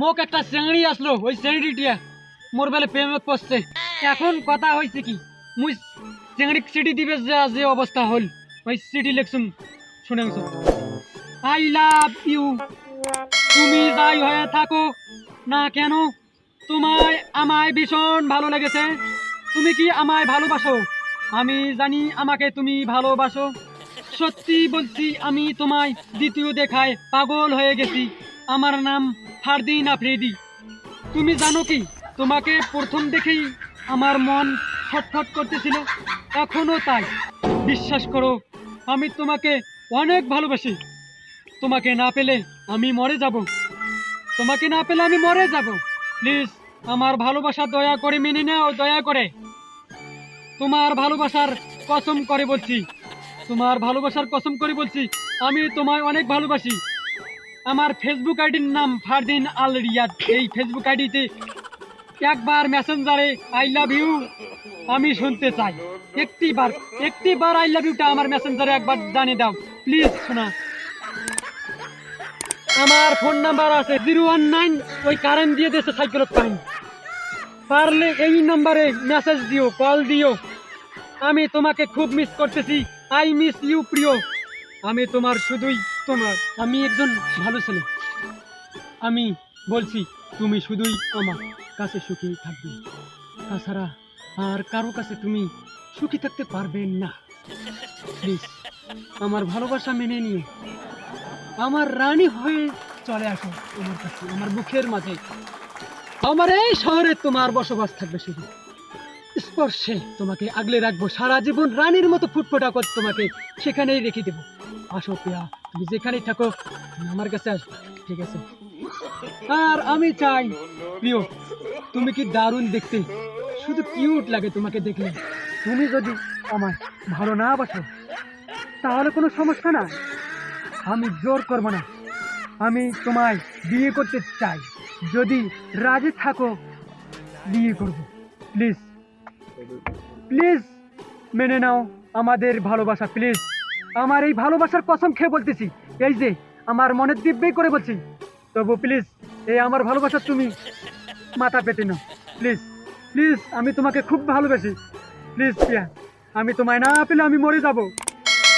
মোক একটা চেংড়ি আসলো, ওই চেংড়িটিয়া। মোর বেলে প্রেমত পড়ছে। এখন কথা হয়েছে কি, মুই চেংড়ি সিটি দিবে যে যে অবস্থা হল ওই সিটি লেখছুম শুনে আই লাভ ইউ। তুমি যাই হয়ে থাকো। না কেন? তোমায়, আমায় ভীষণ ভালো লেগেছে। তুমি কি আমায় ভালোবাসো? আমি জানি আমাকে তুমি ভালোবাসো। সত্যি বলছি, আমি তোমায় দ্বিতীয় দেখায় পাগল হয়ে গেছি। আমার নাম ফারদিন আফ্রিদি তুমি জানো কি, তোমাকে প্রথম দেখেই আমার মন ছটফট করতেছিল, এখনও তাই। বিশ্বাস করো, আমি তোমাকে অনেক ভালোবাসি। তোমাকে না পেলে আমি মরে যাব। তোমাকে না পেলে আমি মরে যাব। প্লিজ, আমার ভালোবাসা দয়া করে মেনে নাও, দয়া করে। তোমার ভালোবাসার কসম করে বলছি। তোমার ভালোবাসার কসম করে বলছি, আমি তোমায় অনেক ভালোবাসি। আমার ফেসবুক আইডির নাম ফারদিন আল রিয়াদ। এই ফেসবুক আইডিতে একবার মেসেঞ্জারে আই লাভ ইউ আমি শুনতে চাই। একটি বার একটি বার আই লাভ ইউটা আমার মেসেঞ্জারে একবার জানিয়ে দাও। প্লিজ শোনা। আমার ফোন নাম্বার আছে জিরো ওয়ান নাইন ওই কারেন্ট দিয়ে দিয়েছে সাইকেলত পাইন পারলে এই নাম্বারে মেসেজ দিও কল দিও। আমি তোমাকে খুব মিস করতেছি। আই মিস ইউ প্রিয়। আমি তোমার শুধুই তোমার আমি একজন ভালো ছেলে। আমি বলছি, তুমি শুধুই আমার কাছে সুখী থাকবে। তাছাড়া আর কারও কাছে তুমি সুখী থাকতে পারবে না। প্লিজ, আমার ভালোবাসা মেনে নিয়ে আমার রানী হয়ে চলে আসো তোমার কাছে, আমার বুকের মাঝে। আমার এই শহরে তোমার বসবাস থাকবে শুধু। স্পর্শে তোমাকে আগলে রাখব, সারা জীবন রানীর মতো ফুটফোটা করে তোমাকে সেখানেই রেখে দেবো। আসো প্রিয়া, তুমি যেখানেই থাকো আমার কাছে আসো ঠিক আছে? আর আমি চাই, প্রিয়, তুমি কি দারুণ দেখতে। শুধু কিউট লাগে তোমাকে দেখলে। তুমি যদি আমায় ভালো না বাসো, তাহলে কোনো সমস্যা না আমি জোর করব না। আমি তোমায় বিয়ে করতে চাই। যদি রাজি থাকো, বিয়ে করব। প্লিজ। প্লিজ, মেনে নাও আমাদের ভালোবাসা, প্লিজ। আমার এই ভালোবাসার কসম খেয়ে বলতেছি। এই যে, আমার মনের দিব্যই করে বলছি। তবু প্লিজ এই আমার ভালোবাসা তুমি মাথা পেতে নাও। প্লিজ প্লিজ আমি তোমাকে খুব ভালোবাসি। প্লিজ প্রিয়া, আমি তোমায় না পেলে আমি মরে যাব।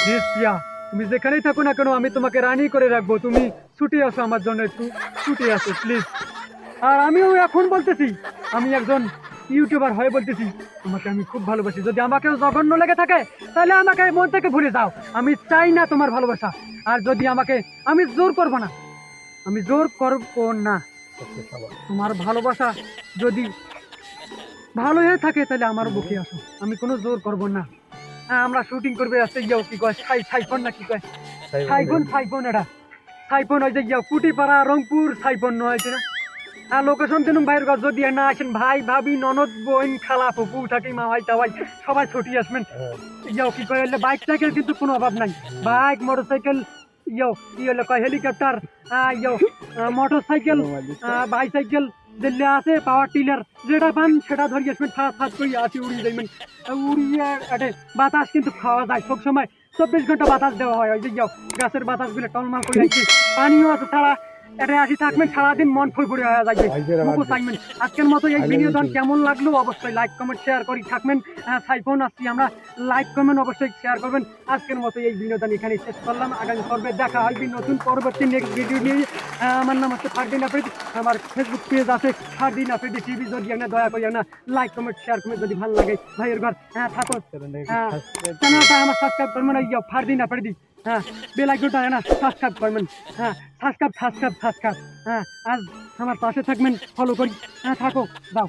প্লিজ প্রিয়া, তুমি যেখানেই থাকো না কেন, আমি তোমাকে রানি করে রাখব। তুমি ছুটি আসো আমার জন্য, একটু ছুটি আসো প্লিজ আর আমিও এখন বলতেছি, আমি একজন ইউটিউবার হয়ে বলতেছি তোমাকে আমি খুব ভালোবাসি। যদি আমাকেও জঘন্য লেগে থাকে তাহলে আমাকে মন থেকে ভুলে যাও। আমি চাই না তোমার ভালোবাসা। আর যদি আমাকে আমি জোর করব না। আমি জোর করব না। তোমার ভালোবাসা যদি ভালো হয়ে থাকে তাহলে আমার বুকে আসো। আমি কোনো জোর করব না। হ্যাঁ আমরা শুটিং করবে আসতে ইয়াও কি কয় সাই সাইফোন না কি কয়? সাইফোন সাইফোন এটা সাইফোন হয়েছে ইয়াও কুটিপাড়া রংপুর সাইফোন নয় হয়েছে না? আর লোকেশন দিনুম ভাইয়ের ঘর, যদি না আসেন, ভাই, ভাবি, ননদ, বোন, খালা, ফুপু থাকি মা ভাই টাওয়াই সবাই ছুটি আসবেন। ইয়াও কি কয় বাইক, সাইকেল কিন্তু কোনো অভাব নাই। বাইক মোটর সাইকেল ইয়াও কি হলো কয় হেলিকপ্টার ইয়াও মোটর সাইকেল বাইসাইকেল, যেগুলো আছে, পাওয়ার টিলার, যেটা পান, সেটা ধরি আসবেন, ফাঁস ফাঁস করে আসি উড়িয়ে যাইবেন। উড়িয়ে বাতাস কিন্তু খাওয়া যায় সব সময় চব্বিশ ঘণ্টা বাতাস দেওয়া হয়, ওই যে গাছের বাতাসগুলো টলমাল করে পানিও আছে ছাড়া এটা আসি থাকবেন সারাদিন মন ফুল ফুরে হয়ে যাবে মুখও চাইবেন আজকের মতো এই বিনোদন কেমন লাগল অবশ্যই লাইক কমেন্ট শেয়ার করি থাকবেন। সাইফোন আসছি আমরা। লাইক কমেন্ট অবশ্যই শেয়ার করবেন। আজকের মতো এই বিনোদন এখানে শেষ করলাম। আগামী পর্বে দেখা হবে নতুন পরবর্তী নেক্সট ভিডিও নিয়ে। আমার নাম হচ্ছে ফারদিন আফ্রিদি। আমার ফেসবুক পেজ আছে ফারদিন আফ্রিদি টিভি যদি না দয়া করি না লাইক কমেন্ট শেয়ার করবেন যদি ভালো লাগে ভাইয়ের ঘর হ্যাঁ থাকো হ্যাঁ চ্যানেলটা আমার সাবস্ক্রাইব করবেন। ফারদিন আফ্রিদি। হ্যাঁ বেল আইকনটা না সাবস্ক্রাইব করবেন হ্যাঁ সাবস্ক্রাইব সাবস্ক্রাইব সাবস্ক্রাইব হ্যাঁ আজ আমার পাশে থাকবেন ফলো করি। হ্যাঁ থাকো দাও